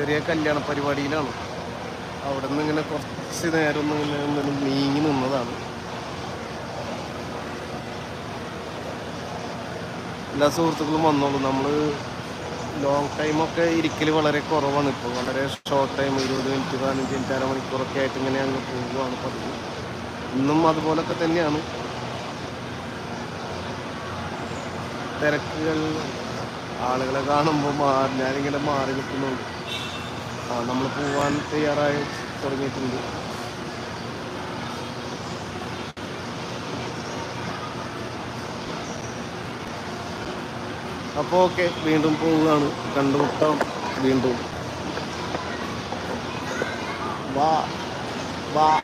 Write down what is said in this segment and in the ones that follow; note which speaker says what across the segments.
Speaker 1: ചെറിയ കല്യാണ പരിപാടിയിലാണ്. അവിടെ നിന്ന് ഇങ്ങനെ കുറച്ച് നേരം ഇങ്ങനെ എന്തെങ്കിലും നീങ്ങി നിന്നതാണ്. എല്ലാ സുഹൃത്തുക്കളും വന്നോളൂ. നമ്മൾ ലോങ് ടൈമൊക്കെ ഇരിക്കൽ വളരെ കുറവാണ്. ഇപ്പോൾ വളരെ ഷോർട്ട് ടൈം ഇരുപത് മിനിറ്റ് പതിനഞ്ച് മിനിറ്റ് അരമണിക്കൂറൊക്കെ ആയിട്ട് ഇങ്ങനെ അങ്ങ് പോവുകയാണ് പതിവ്. ഇന്നും അതുപോലൊക്കെ തന്നെയാണ്. തിരക്കുകൾ ആളുകളെ കാണുമ്പോൾ മാറി ഞാനിങ്ങനെ മാറി നിൽക്കുന്നുണ്ട്. നമ്മൾ പോവാൻ തയ്യാറായി തുടങ്ങിയിട്ടുണ്ട്. അപ്പോൾ ഓക്കെ വീണ്ടും പോവുകയാണ്. കണ്ടുമുട്ടാം വീണ്ടും. വാ വാ.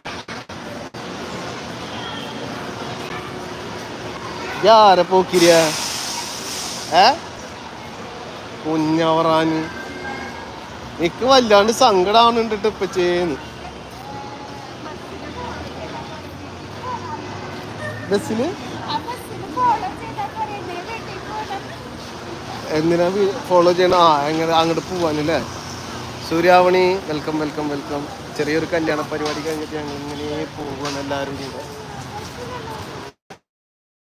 Speaker 1: യാരെ പോക്കിരിയ? ഏ? കുഞ്ഞവറാന്. എനിക്ക് വല്ലാണ്ട് സങ്കടാവുന്നുണ്ട് ഇപ്പൊ ചെയ്യുന്നു ബസ്സിന്? എന്തിനാ ഫോളോ ചെയ്യണം? ആ എങ്ങനെ അങ്ങോട്ട് പോവാനല്ലേ? സൂര്യാവണി വെൽക്കം വെൽക്കം വെൽക്കം ചെറിയൊരു കല്യാണ പരിപാടി കഴിഞ്ഞിട്ട് ഞങ്ങൾ ഇങ്ങനെ പോവാണ് എല്ലാവരും കൂടെ.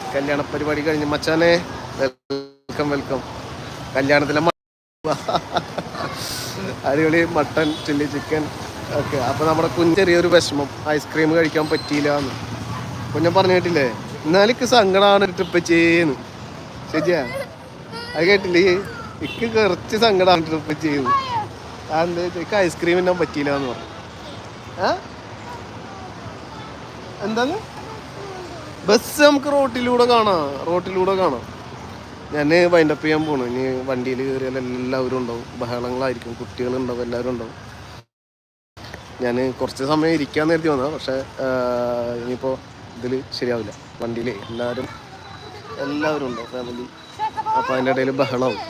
Speaker 1: കല്യാണ പരിപാടി കഴിഞ്ഞ്. മച്ചാനെ വെൽക്കം വെൽക്കം കല്യാണത്തിലെ അടിപൊളി മട്ടൻ ചില്ലി ചിക്കൻ ഓക്കെ അപ്പോൾ നമ്മുടെ കുഞ്ഞ് ചെറിയൊരു വിഷമം. ഐസ്ക്രീം കഴിക്കാൻ പറ്റിയില്ല എന്ന് കുഞ്ഞൻ പറഞ്ഞു കേട്ടില്ലേ? എന്നാലിക്ക് സങ്കടമാണ് ട്രിപ്പ് ചെയ്യുന്നു. ശരിയാ? അത് കേട്ടില്ലേ? ഇക്ക് കുറച്ച് സങ്കടമാണ് ട്രിപ്പ് ചെയ്യുന്നു. അതെന്താ എനിക്ക് ഐസ്ക്രീം ഇന്നാൻ പറ്റിയില്ല എന്ന് പറഞ്ഞു. ഏ എന്താണ് ബസ് നമുക്ക് റോട്ടിലൂടെ കാണാം. റോട്ടിലൂടെ കാണാം. ഞാൻ വൈൻഡപ്പ് ചെയ്യാൻ പോണു. ഇനി വണ്ടിയിൽ കയറിയാൽ എല്ലാവരും ഉണ്ടാവും. ബഹളങ്ങളായിരിക്കും. കുട്ടികളുണ്ടാവും എല്ലാവരും ഉണ്ടാവും. ഞാൻ കുറച്ച് സമയം ഇരിക്കാന്ന് കരുതി വന്നതാണ് പക്ഷേ ഇനിയിപ്പോൾ ഇതിൽ ശരിയാവില്ല. വണ്ടിയിൽ എല്ലാവരും എല്ലാവരും ഉണ്ടാവും. ഫാമിലി അപ്പോൾ അതിന്റെ ഇടയിൽ ബഹളമാവും